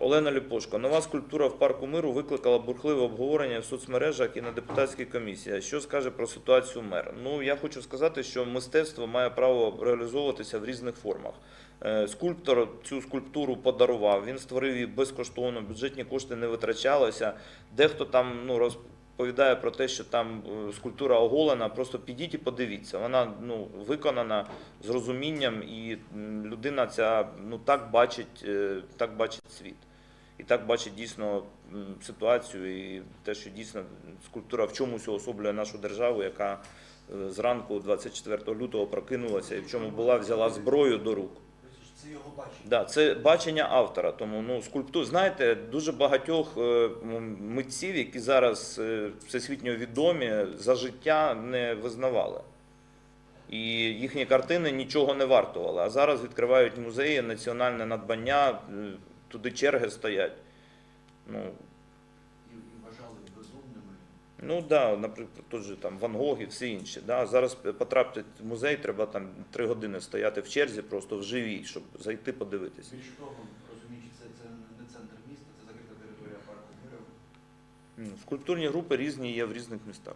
Олена Ліпошко, нова скульптура в парку миру викликала бурхливе обговорення в соцмережах і на депутатській комісії. Що скаже про ситуацію мер? Ну я хочу сказати, що мистецтво має право реалізовуватися в різних формах. Е, Скульптор цю скульптуру подарував. Він створив її безкоштовно, бюджетні кошти не витрачалися. Дехто там ну розповідає про те, що там е, скульптура оголена. Просто підіть і подивіться. Вона ну виконана з розумінням, і людина ця ну так бачить, е, так бачить світ. Так бачить дійсно ситуацію, і те, що дійсно скульптура в чомусь уособлює нашу державу, яка е, зранку 24 лютого прокинулася і в чому була взяла зброю до рук. Це його бачення. Да, це бачення автора. Тому ну скульптур, знаєте, дуже багатьох е, митців, які зараз е, всесвітньо відомі, за життя не визнавали. І їхні картини нічого не вартували. А зараз відкривають музеї, національне надбання, туди черги стоять. Ну, І, вважали безумними. Ну да, наприклад, тут же там Ван Гог і всі інші. Да. Зараз потрапити в музей, треба там три години стояти в черзі, просто в живій, щоб зайти подивитися. Більше того, розуміючи, це, це не центр міста, це закрита територія парку миру. Ну, Скульптурні групи різні є в різних містах.